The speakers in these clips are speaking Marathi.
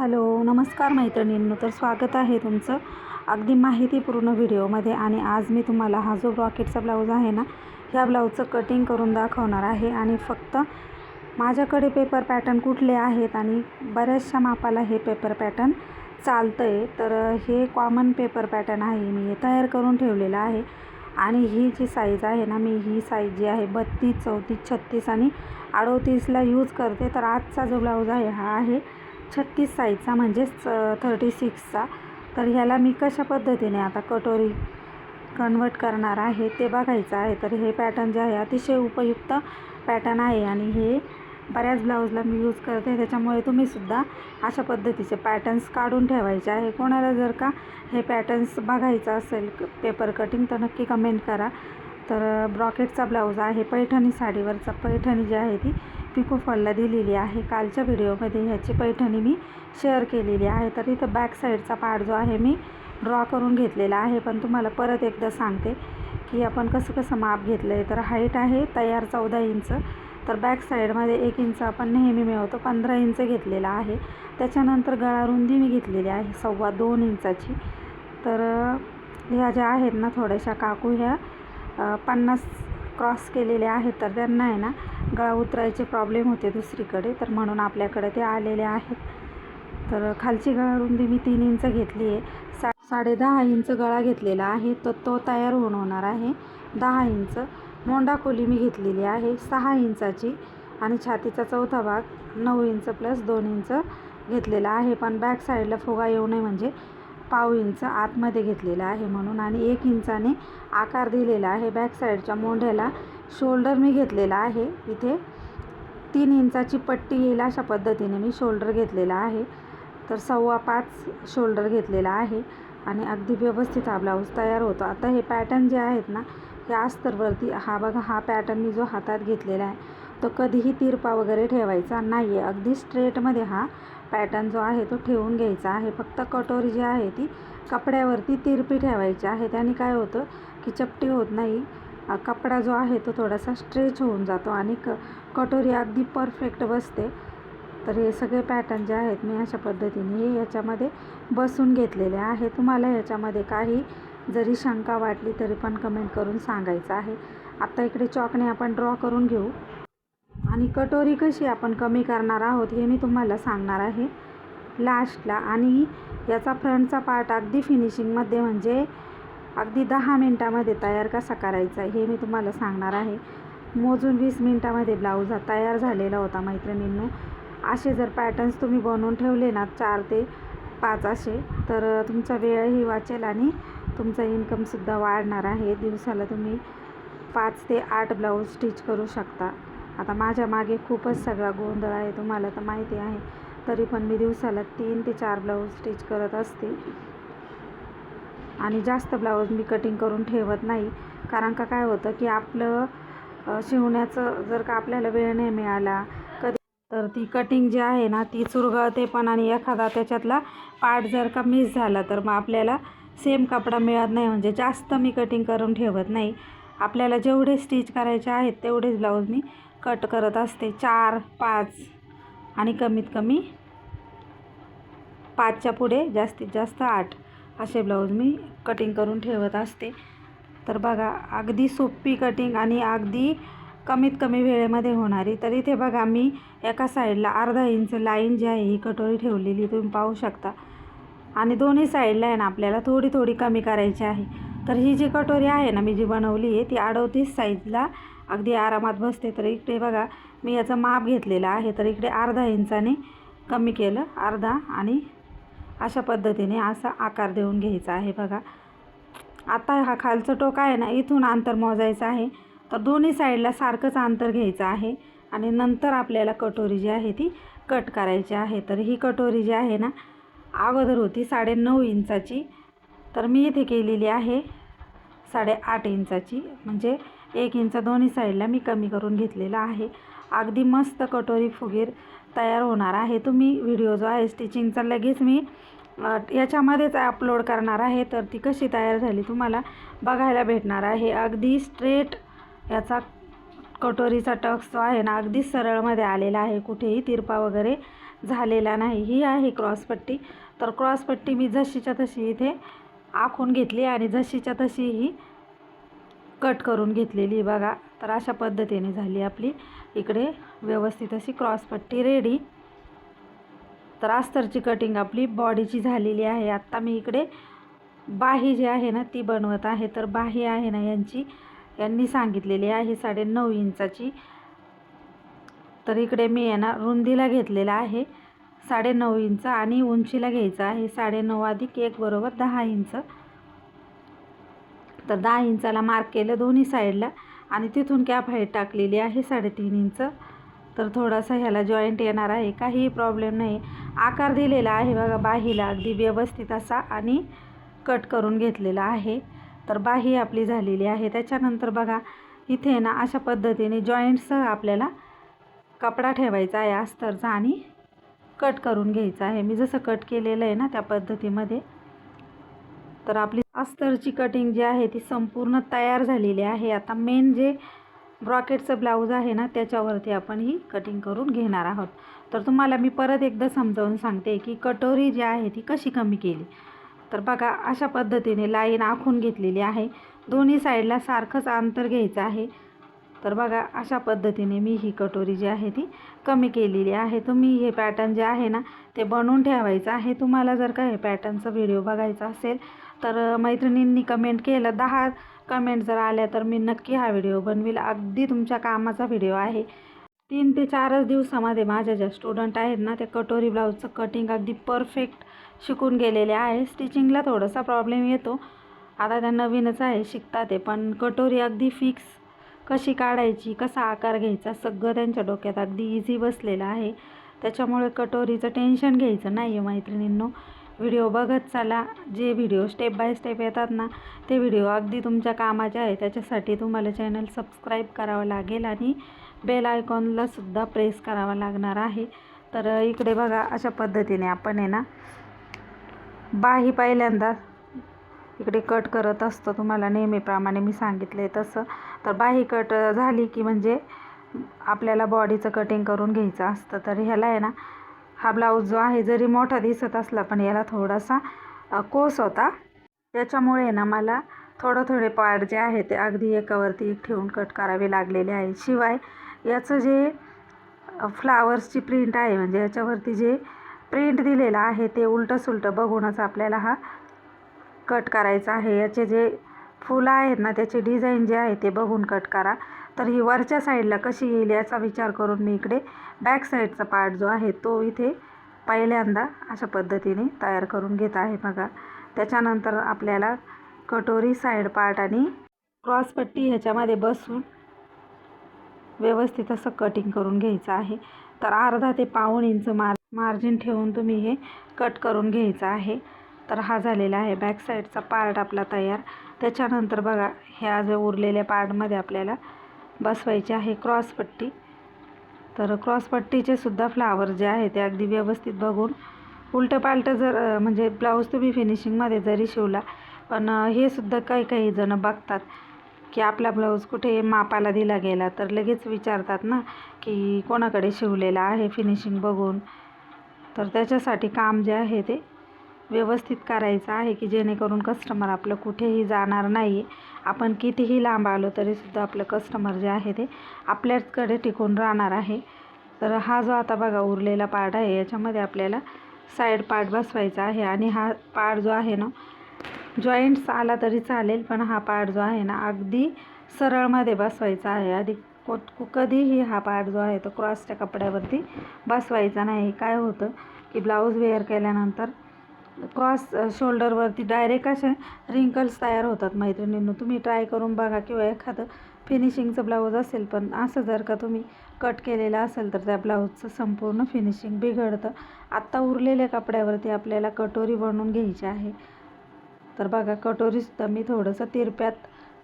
हॅलो नमस्कार मैत्रिणींनो. तर स्वागत आहे तुमचं अगदी माहितीपूर्ण व्हिडिओमध्ये आणि आज मी तुम्हाला हा जो ब्रॉकेटचा ब्लाऊज आहे ना ह्या ब्लाऊजचं कटिंग करून दाखवणार आहे आणि फक्त माझ्याकडे पेपर पॅटर्न कुठले आहेत आणि बऱ्याचशा मापाला हे पेपर पॅटर्न चालतं आहे तर हे कॉमन पेपर पॅटर्न आहे मी हे तयार करून ठेवलेलं आहे आणि ही जी साईज आहे ना मी ही साईज जी आहे बत्तीस चौतीस छत्तीस आणि अडोतीसला यूज करते. तर आजचा जो ब्लाऊज आहे हा आहे छत्तीस साईजचा म्हणजेच थर्टी सिक्सचा तर ह्याला मी कशा पद्धतीने आता कटोरी कन्वर्ट करणार आहे ते बघायचं आहे. तर हे पॅटर्न जे आहे अतिशय उपयुक्त पॅटर्न आहे आणि हे बऱ्याच ब्लाऊजला मी यूज करते. त्याच्यामुळे तुम्हीसुद्धा अशा पद्धतीचे पॅटर्न्स काढून ठेवायचे आहे. कोणाला जर का हे पॅटर्न्स बघायचं असेल पेपर कटिंग तर नक्की कमेंट करा. तर ब्रॉकेटचा ब्लाऊज आहे. पैठणी साडीवरचा पैठणी जी आहे ती पिको फॉलला दिलेली आहे. कालच्या व्हिडिओमध्ये ह्याची पैठणी मी शेअर केलेली आहे. तर इथं बॅक साईडचा पार्ट जो आहे मी ड्रॉ करून घेतलेला आहे. पण तुम्हाला परत एकदा सांगते की आपण कसं कसं माप घेतलं आहे तर हाईट आहे तयार चौदा इंच. तर बॅक साईडमध्ये एक इंच आपण नेहमी मिळवतो. पंधरा इंच घेतलेला आहे. त्याच्यानंतर गळा रुंदी मी घेतलेली आहे. सव्वा दोन इंचाची. तर ह्या ज्या आहेत ना थोड्याशा काकू ह्या पन्नास क्रॉस केलेले आहेत तर त्यांना आहे ना गळा उतरायचे प्रॉब्लेम होते दुसरीकडे. तर म्हणून आपल्याकडे ते आलेले आहेत. तर खालची गळा रुंदी मी तीन इंच घेतली आहे. सा साडेदहा इंच गळा घेतलेला आहे. तर तो तयार होऊन होणार आहे. दहा इंच मोंडा खोली मी घेतलेली आहे. सहा इंचाची आणि छातीचा चौथा भाग नऊ इंच प्लस दोन इंच घेतलेला आहे. पण बॅक साईडला फुगा येऊ नये म्हणजे पाव इंच आतमध्ये घेतलेला आहे म्हणून आणि एक इंचाने आकार दिलेला आहे. बॅक साईडच्या मोंढ्याला शोल्डर मी घेतलेला आहे. इथे तीन इंचाची पट्टी येईल अशा पद्धतीने मी शोल्डर घेतलेला आहे. तर सव्वा पाच शोल्डर घेतलेला आहे आणि अगदी व्यवस्थित हा ब्लाऊज तयार होतो. आता हे पॅटर्न जे आहेत ना हे अस्तरवरती हा बघा हा पॅटर्न मी जो हातात घेतलेला आहे तो कधीही तिरपा वगैरे ठेवायचा नाही आहे अगदी स्ट्रेटमध्ये हा पॅटर्न जो आहे तो ठेवून घ्यायचा आहे. फक्त कटोरी जी आहे ती कपड्यावरती तिरपी ठेवायची आहे. त्याने काय होतं की चपटी होत नाही. कपडा जो आहे तो थोडासा स्ट्रेच होऊन जातो आणि क कटोरी अगदी परफेक्ट बसते. तर हे सगळे पॅटर्न जे आहेत मी अशा पद्धतीने हे याच्यामध्ये बसून घेतलेले आहे. तुम्हाला याच्यामध्ये काही जरी शंका वाटली तरी पण कमेंट करून सांगायचं आहे. आत्ता इकडे चॉकने आपण ड्रॉ करून घेऊ. आणि कटोरी कशी आपण कमी करणार आहोत हे मी तुम्हाला सांगणार आहे. लास्टला आणि याचा फ्रंटचा पार्ट अगदी फिनिशिंगमध्ये म्हणजे अगदी दहा मिनटामध्ये तयार कसा करायचा हे मी तुम्हाला सांगणार आहे. मोजून वीस मिनटामध्ये ब्लाऊज हा तयार झालेला होता मैत्रिणींनो. असे जर पॅटर्न्स तुम्ही बनवून ठेवले ना चार ते पाच असे तर तुमचा वेळही वाचेल आणि तुमचा इन्कमसुद्धा वाढणार आहे. दिवसाला तुम्ही पाच ते आठ ब्लाऊज स्टिच करू शकता. आता माझ्या मागे खूपच सगळा गोंधळ आहे तुम्हाला तर माहिती आहे. तरी पण मी दिवसाला तीन ते चार ब्लाऊज स्टिच करत असते. आणि जास्त ब्लाऊज मी कटिंग करून ठेवत नाही. कारण का काय होतं की आपलं शिवण्याचं जर का आपल्याला वेळ नाही मिळाला कधी तर ती कटिंग जी आहे ना ती चुरगळते पण आणि एखादा त्याच्यातला पार्ट जर का मिस झाला तर मग आपल्याला सेम कपडा मिळत नाही. म्हणजे जास्त मी कटिंग करून ठेवत नाही. आपल्याला जेवढे स्टिच करायचे आहेत तेवढेच ब्लाऊज मी कट करत असते. चार पाच आणि कमीत कमी पाचच्या पुढे जास्तीत जास्त आठ. असे ब्लाऊज मी कटिंग करून ठेवत असते. तर बघा अगदी सोपी कटिंग आणि अगदी कमीत कमी वेळेमध्ये होणारी. तर इथे बघा मी एका साईडला अर्धा इंच लाईन जी आहे ही कटोरी ठेवलेली तुम्ही पाहू शकता. आणि दोन्ही साईडला आहे ना आपल्याला थोडी थोडी कमी करायची आहे. तर ही जी कटोरी आहे ना मी जी बनवली आहे ती अडोतीस साईजला अगदी आरामात बसते. तर इकडे बघा मी याचं माप घेतलेलं आहे. तर इकडे अर्धा इंचाने कमी केलं. अर्धा आणि अशा पद्धतीने असा आकार देऊन घ्यायचा आहे बघा. आता हा खालचं टोक आहे ना इथून अंतर मोजायचं आहे. तर दोन्ही साईडला सारखंच अंतर घ्यायचं आहे. आणि नंतर आपल्याला कटोरी जी आहे ती कट करायची आहे. तर ही कटोरी जी आहे ना अगोदर होती साडे नऊ इंचाची. तर मी इथे केलेली आहे साडेआठ इंचाची. म्हणजे एक इंच दोन्ही साईडला मी कमी करून घेतलेला आहे. अगदी मस्त कटोरी फुगीर तयार होणार आहे. तुम्ही व्हिडिओ जो आहे स्टिचिंगचा लगेच मी याच्यामध्येच अपलोड करणार आहे. तर ती कशी तयार झाली तुम्हाला बघायला भेटणार आहे. अगदी स्ट्रेट याचा कटोरीचा टक्स जो आहे ना अगदी सरळमध्ये आलेला आहे. कुठेही तिरपा वगैरे झालेला नाही. ही आहे क्रॉसपट्टी तर क्रॉसपट्टी मी जशीच्या तशी इथे आखून घेतली आणि जशीच्या तशी ही कट करून घेतलेली बघा. तर अशा पद्धतीने झाली आपली इकडे व्यवस्थित अशी क्रॉसपट्टी रेडी. तर अस्तरची कटिंग आपली बॉडीची झालेली आहे. आत्ता मी इकडे बाही जी आहे ना ती बनवत आहे. तर बाही आहे ना यांची यांनी सांगितलेली आहे साडे नऊ इंचाची. तर इकडे मी आहे ना रुंदीला घेतलेला आहे. साडे नऊ इंच आणि उंचीला घ्यायचं आहे. साडे नऊ अधिक एक बरोबर दहा इंच. तर दहा इंचाला मार्क केलं दोन्ही साईडला आणि तिथून कॅप हाईट टाकलेली आहे साडेतीन इंच. तर थोडासा ह्याला जॉईंट येणार आहे काहीही प्रॉब्लेम नाही. आकार दिलेला आहे बघा बाहीला अगदी व्यवस्थित असा आणि कट करून घेतलेला आहे. तर बाही आपली झालेली आहे. त्याच्यानंतर बघा इथे ना अशा पद्धतीने जॉईंटसह आपल्याला कपडा ठेवायचा आहे अस्तरचा आणि कट करून घ्यायचा आहे. मी जसं कट केलेलं आहे ना त्या पद्धतीमध्ये. तर आपली अस्तरची कटिंग जी आहे ती संपूर्ण तयार झालेली आहे. आता मेन जे ब्रॉकेटचं ब्लाऊज आहे ना त्याच्यावरती आपण ही कटिंग करून घेणार आहोत. तर तुम्हाला मी परत एकदा समजावून सांगते की कटोरी जी आहे ती कशी कमी केली. तर बघा अशा पद्धतीने लाईन आखून घेतलेली आहे. दोन्ही साईडला सारखंच अंतर घ्यायचं आहे. तर बघा अशा पद्धतीने मी ही कटोरी जी आहे ती कमी केलेली आहे. तुम्ही हे पॅटर्न जे आहे ना ते बनवून ठेवायचं आहे. तुम्हाला जर का हे पॅटर्नचा व्हिडिओ बघायचा असेल तर मैत्रिणींनी कमेंट केलं. दहा कमेंट जर आल्या तर मी नक्की हा व्हिडिओ बनवील. अगदी तुमच्या कामाचा व्हिडिओ आहे. तीन ते चारच दिवसामध्ये माझ्या ज्या स्टुडंट आहेत ना त्या कटोरी ब्लाऊजचं कटिंग अगदी परफेक्ट शिकून गेलेले आहे. स्टिचिंगला थोडासा प्रॉब्लेम येतो. आता त्या नवीनच आहे शिकतात ते. पण कटोरी अगदी फिक्स कशी काढायची कसा आकार घ्यायचा सगळं त्यांच्या डोक्यात अगदी इझी बसलेलं आहे. त्याच्यामुळे कटोरीचं टेन्शन घ्यायचं नाही आहे मैत्रिणींनो. व्हिडिओ बघत चला. जे व्हिडिओ स्टेप बाय स्टेप येतात ना ते व्हिडिओ अगदी तुमच्या कामाचे आहे. त्याच्यासाठी तुम्हाला चॅनल सबस्क्राईब करावं लागेल आणि बेल आयकॉनला सुद्धा प्रेस करावा लागणार आहे. तर इकडे बघा अशा पद्धतीने आपण आहे ना बाही पहिल्यांदा इकडे कट करत असतो तुम्हाला नेहमीप्रमाणे मी सांगितले तसं. तर बाही कट झाली की म्हणजे आपल्याला बॉडीचं कटिंग करून घ्यायचं असतं. तर ह्याला आहे ना हा ब्लाऊज जो आहे जरी मोठा दिसत असला पण याला थोडासा कोस होता. त्याच्यामुळे ना मला थोडं थोडे पार्ट जे आहे ते अगदी एकावरती एक ठेवून कट करावे लागलेले आहे. शिवाय याचं जे फ्लावर्सची प्रिंट आहे म्हणजे याच्यावरती जे प्रिंट दिलेलं आहे ते उलटं सुलटं बघूनच आपल्याला हा कट करायचा आहे. याचे जे फुलं आहेत ना त्याचे डिझाईन जे आहे ते बघून कट करा. तर ही वरच्या साईडला कशी येईल याचा विचार करून मी इकडे बॅक साईडचा पार्ट जो आहे तो इथे पहिल्यांदा अशा पद्धतीने तयार करून घेत आहे बघा. त्याच्यानंतर आपल्याला कटोरी साईड पार्ट आणि क्रॉसपट्टी ह्याच्यामध्ये बसून व्यवस्थित असं कटिंग करून घ्यायचं आहे. तर अर्धा ते पाऊण इंच मार मार्जिन ठेवून तुम्ही हे कट करून घ्यायचं आहे. तर हा झालेला आहे. बॅक साईडचा पार्ट आपला तयार. त्याच्यानंतर बघा ह्या जे उरलेल्या पार्टमध्ये आपल्याला बसवायची आहे क्रॉसपट्टी तर क्रॉसपट्टीचे सुद्धा फ्लावर जे आहे ते अगदी व्यवस्थित बघून उलटं पालटं जर म्हणजे ब्लाऊज तुम्ही फिनिशिंगमध्ये जरी शिवला पण हे सुद्धा काही काही जणं बघतात की आपला ब्लाऊज कुठे मापाला दिला गेला. तर लगेच विचारतात ना की कोणाकडे शिवलेला आहे फिनिशिंग बघून? तर त्याच्यासाठी काम जे आहे ते व्यवस्थित करायचं आहे की जेणेकरून कस्टमर आपलं कुठेही जाणार नाही. आपण कितीही लांब आलो तरीसुद्धा आपलं कस्टमर जे आहे ते आपल्याचकडे टिकून राहणार आहे. तर हा जो आता बघा उरलेला पार्ट आहे याच्यामध्ये आपल्याला साईड पार्ट बसवायचा आहे आणि हा पार्ट जो आहे ना जॉईंट्स आला तरी चालेल पण हा पार्ट जो आहे ना अगदी सरळमध्ये बसवायचा आहे. आधी को कधीही हा पार्ट जो आहे तो क्रॉसच्या कपड्यावरती बसवायचा नाही. काय होतं की ब्लाऊज वेअर केल्यानंतर क्रॉस शोल्डरवरती डायरेक्ट असे रिंकल्स तयार होतात मैत्रिणींनो. तुम्ही ट्राय करून बघा किंवा एखादं फिनिशिंगचं ब्लाऊज असेल पण असं जर का तुम्ही कट केलेलं असेल तर त्या ब्लाऊजचं संपूर्ण फिनिशिंग बिघडतं. आत्ता उरलेल्या कपड्यावरती आपल्याला कटोरी बनवून घ्यायची आहे. तर बघा कटोरीसुद्धा मी थोडंसं तिरप्यात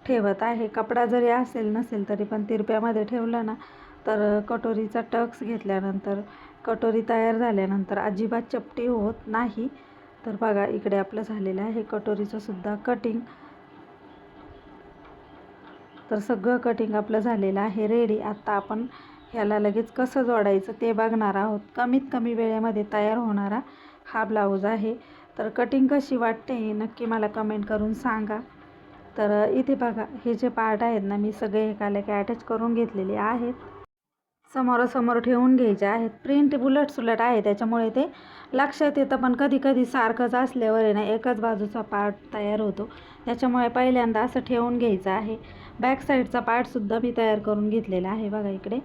ठेवत आहे. कपडा जरी असेल नसेल तरी पण तिरप्यामध्ये ठेवलं ना तर कटोरीचा टक्स घेतल्यानंतर कटोरी तयार झाल्यानंतर अजिबात चपटी होत नाही. तर बघा इकडे आपलं झालेलं आहे कटोरीचं सुद्धा कटिंग तर सगळं कटिंग आपलं झालेलं आहे रेडी आत्ता आपण ह्याला लगेच कसं जोडायचं ते बघणार आहोत. कमीत कमी वेळेमध्ये तयार होणारा हा ब्लाऊज आहे. तर कटिंग कशी वाटते नक्की मला कमेंट करून सांगा. तर इथे बघा हे जे पार्ट आहेत ना मी सगळे एकाला की अटॅच करून घेतलेले आहेत. समोरासमोर ठेवून घ्यायचे आहेत. प्रिंट उलट सुलट आहे त्याच्यामुळे ते लक्षात येतं. पण कधी कधी सारखंच असल्यावर आहे ना एकच बाजूचा पार्ट तयार होतो. त्याच्यामुळे पहिल्यांदा असं ठेवून घ्यायचं आहे. बॅक साईडचा पार्टसुद्धा मी तयार करून घेतलेला आहे बघा इकडे.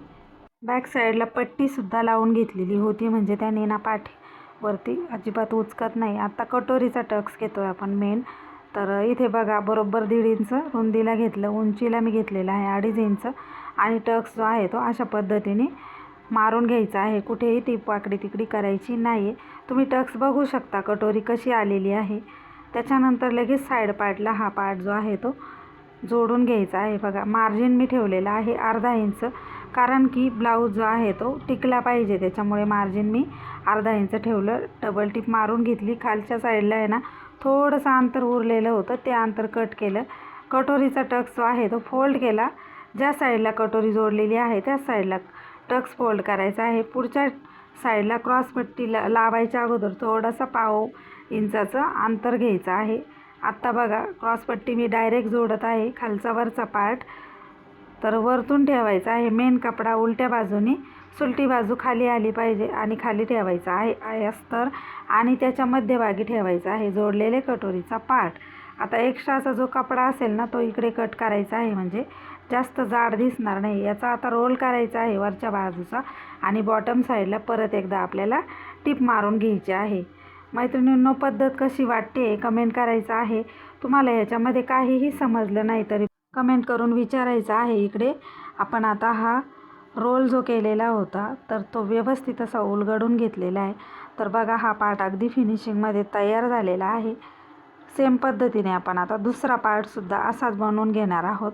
बॅक साईडला पट्टीसुद्धा लावून घेतलेली होती म्हणजे त्याने ना पाठीवरती अजिबात उचकत नाही. आता कटोरीचा टक्स घेतो आहे आपण मेन तर इथे बघा बरोबर दीड इंच रुंदीला घेतलं उंचीला मी घेतलेलं आहे अडीच इंच. आणि टक्स जो आहे तो अशा पद्धतीने मारून घ्यायचा आहे. कुठेही ती वाकडी तिकडी करायची नाही आहे तुम्ही टक्स बघू शकता कटोरी कशी आलेली आहे. त्याच्यानंतर लगेच साईड पार्टला हा पार्ट जो आहे तो जोडून घ्यायचा आहे. बघा मार्जिन मी ठेवलेला आहे अर्धा इंच कारण की ब्लाऊज जो आहे तो टिकला पाहिजे. त्याच्यामुळे मार्जिन मी अर्धा इंच ठेवलं. डबल टिप मारून घेतली. खालच्या साईडला आहे ना थोडंसं अंतर उरलेलं होतं. ते अंतर कट केलं. कटोरीचा टक्स जो आहे तो फोल्ड केला. ज्या साईडला कटोरी जोडलेली आहे त्या साईडला टक्स फोल्ड करायचा आहे. पुढच्या साईडला क्रॉसपट्टी ला लावायच्या अगोदर थोडासा पाव इंचाचं अंतर घ्यायचं आहे. आत्ता बघा क्रॉसपट्टी मी डायरेक्ट जोडत आहे. खालचा वरचा पार्ट तर वरतून ठेवायचा आहे. मेन कपडा उलट्या बाजूने सुलटी बाजू खाली आली पाहिजे आणि खाली ठेवायचा आहे. आहे अस्तर आणि त्याच्या मध्यभागी ठेवायचा आहे. जोडलेले कटोरीचा पार्ट. आता एक्स्ट्राचा जो कपडा असेल ना तो इकडे कट करायचा आहे. म्हणजे जास्त जाड दिसणार नाही. याचा आता रोल करायचा आहे वरच्या बाजूचा आणि बॉटम साईडला परत एकदा आपल्याला टिप मारून घ्यायची आहे. मैत्रिणींनो पद्धत कशी वाटते कमेंट करायचं आहे. तुम्हाला याच्यामध्ये काहीही समजलं नाही तरी कमेंट करून विचारायचं आहे. इकडे आपण आता हा रोल जो केलेला होता तर तो व्यवस्थित असा उलगडून घेतलेला आहे. तर बघा हा पार्ट अगदी फिनिशिंगमध्ये तयार झालेला आहे. सेम पद्धतीने आपण आता दुसरा पार्टसुद्धा असाच बनवून घेणार आहोत.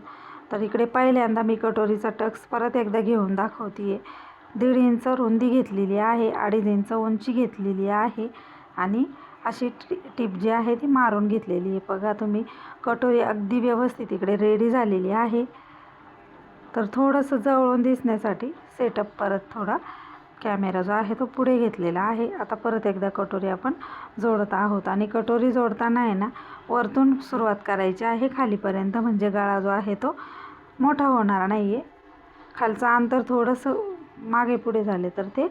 तर इकडे पहिल्यांदा मी कटोरीचा टक्स परत एकदा घेऊन दाखवते आहे दीड इंच रुंदी घेतलेली आहे अडीच इंच उंची घेतलेली आहे आणि अशी टी टीप जी आहे ती मारून घेतलेली आहे. बघा तुम्ही कटोरी अगदी व्यवस्थित इकडे रेडी झालेली आहे. तर थोडंसं जवळून दिसण्यासाठी सेटअप परत थोडा कॅमेरा जो आहे तो पुढे घेतलेला आहे. आता परत एकदा कटोरी आपण जोडत आहोत आणि कटोरी जोडताना आहे ना वरतून सुरुवात करायची आहे खालीपर्यंत. म्हणजे गळा जो आहे तो मोठा होणार नाही आहे खालचं अंतर थोडंसं मागे पुढे झाले तर ते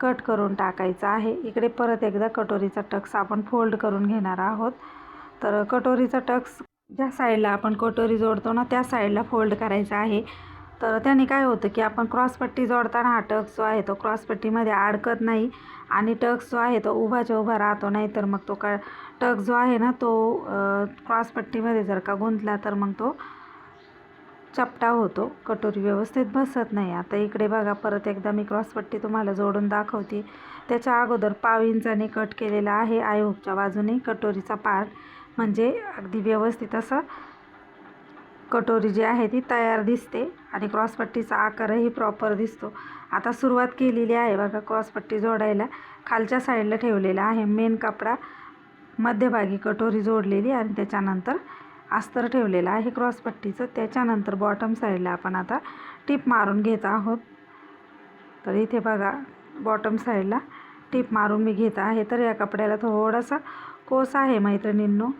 कट करून टाकायचं आहे. इकडे परत एकदा कटोरीचा टक्स आपण फोल्ड करून घेणार आहोत. तर कटोरीचा टक्स ज्या साईडला आपण कटोरी जोडतो ना त्या साईडला फोल्ड करायचा आहे. तर त्याने काय होतं की आपण क्रॉसपट्टी जोडताना हा टक्स जो आहे तो क्रॉसपट्टीमध्ये अडकत नाही आणि टक्स जो आहे तो उभाच्या उभा राहतो नाही तर मग तो का टक्स जो आहे ना तो क्रॉसपट्टीमध्ये जर का गुंतला तर मग तो चपटा होतो कटोरी व्यवस्थित बसत नाही. आता इकडे बघा परत एकदा मी क्रॉसपट्टी तुम्हाला जोडून दाखवते. त्याच्या अगोदर पाव इंचाने कट केलेला आहे आयहुकच्या बाजूने कटोरीचा पार्ट म्हणजे अगदी व्यवस्थित असं कटोरी जी आहे ती तयार दिसते आणि क्रॉसपट्टीचा आकारही प्रॉपर दिसतो. आता सुरुवात केलेली आहे बघा क्रॉसपट्टी जोडायला. खालच्या साईडला ठेवलेला आहे मेन कपडा. मध्यभागी कटोरी जोडलेली आणि त्याच्यानंतर अस्तर ठेवलेलं आहे क्रॉसपट्टीचं. त्याच्यानंतर बॉटम साईडला आपण आता टीप मारून घेत आहोत. तर इथे बघा बॉटम साईडला टीप मारून मी घेत आहे. तर या कपड्याला थोडासा कोस आहे मैत्रिणींनो.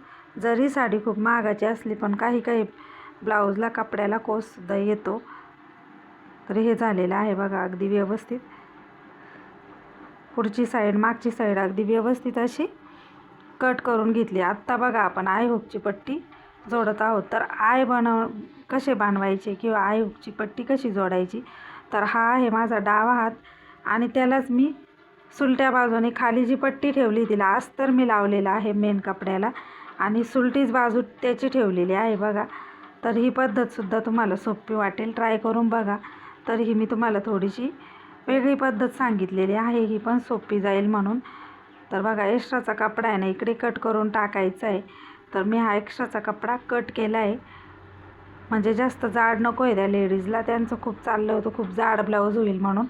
जरी साडी खूप महागाची असली पण काही काही ब्लाऊजला कपड्याला कोससुद्धा येतो. तर हे झालेलं आहे बघा अगदी व्यवस्थित. पुढची साईड मागची साईड अगदी व्यवस्थित अशी कट करून घेतली. आत्ता बघा आपण आय हुकची पट्टी जोडत आहोत. तर आय बनव कसे बांधवायचे किंवा आय हुकची पट्टी कशी जोडायची? तर हा आहे माझा डावा हात आणि त्यालाच मी सुलट्या बाजूने खाली जी पट्टी ठेवली तिला अस्तर मी लावलेला आहे मेन कपड्याला. आणि सुलटीच बाजू त्याची ठेवलेली आहे बघा. तर ही पद्धतसुद्धा तुम्हाला सोपी वाटेल. ट्राय करून बघा. तर ही मी तुम्हाला थोडीशी वेगळी पद्धत सांगितलेली आहे. ही पण सोपी जाईल म्हणून. तर बघा एक्स्ट्राचा कपडा आहे ना इकडे कट करून टाकायचा आहे. तर मी हा एक्स्ट्राचा कपडा कट केला आहे. म्हणजे जास्त जाड नको आहे त्या लेडीजला त्यांचं खूप चाललं होतं. खूप जाड ब्लाऊज होईल म्हणून.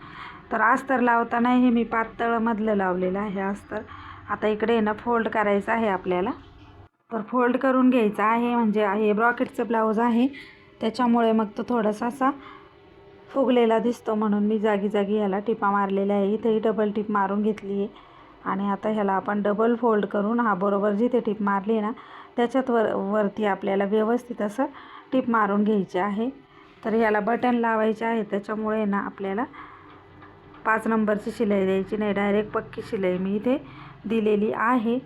तर अस्तर लावताना हे मी पातळमधलं लावलेलं आहे अस्तर. आता इकडे ना फोल्ड करायचं आहे आपल्याला. तर फोल्ड करून घ्यायचं आहे. म्हणजे हे ब्रॉकेटचं ब्लाऊज आहे. त्याच्यामुळे मग तो थोडासा असा फुगलेला दिसतो म्हणून मी जागी जागी ह्याला टिपा मारलेल्या आहे. इथेही डबल टिप मारून घेतली आहे. आणि आता ह्याला आपण डबल फोल्ड करून हा बरोबर जिथे टिप मारली ना त्याच्यात वर वरती आपल्याला व्यवस्थित असं टिप मारून घ्यायचे आहे. तर ह्याला बटन लावायचे आहे. त्याच्यामुळे ना आपल्याला पाच नंबरची शिलाई द्यायची नाही. डायरेक्ट पक्की शिलाई मी इथे दिलेली आहे.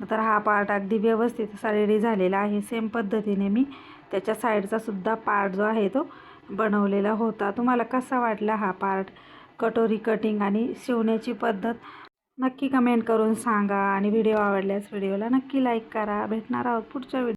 तर हा पार्ट अगदी व्यवस्थित असा रेडी झालेला आहे. सेम पद्धतीने मी त्याच्या साईडचा सुद्धा पार्ट जो आहे तो बनवलेला होता. तुम्हाला कसा वाटला हा पार्ट कटोरी कटिंग आणि शिवण्याची पद्धत? नक्की कमेंट करून सांगा आणि व्हिडिओ आवडल्यास व्हिडिओला नक्की लाईक करा. भेटणार आहोत पुढच्या व्हिडिओ